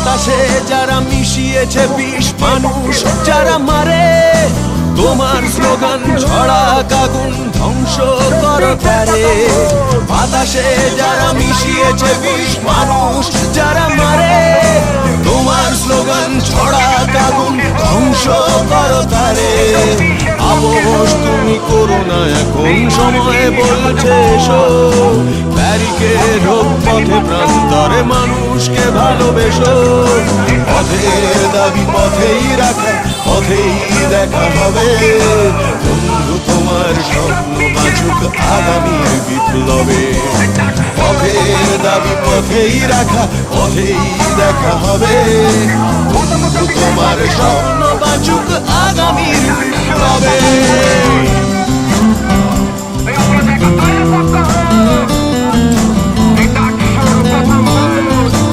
বাতাসে যারা মিশিয়েছে বিষ মানুষ, যারা মারে, তোমার স্লোগান ছড়া কাগুন ধ্বংস কর তারে বাতাসে যারা মিশিয়েছে বিষ মানুষ, যারা মারে, তোমার স্লোগান ছড়া কাগুন ধ্বংস কর তারে। আবশ তুমি করো না, এখন সময় বলছে এসো ব্যারিকেড হোক পথে প্রান্তরে মানুষকে ভালোবেসো। পথের দাবি পথেই রাখা, পথেই দেখা হবে। বন্ধু, তোমার স্বপ্ন বাঁচুক আগামীর বিপ্লবে। পথের দাবি পথেই রাখা, পথেই দেখা হবে। বন্ধু, তোমার স্বপ্ন বাঁচুক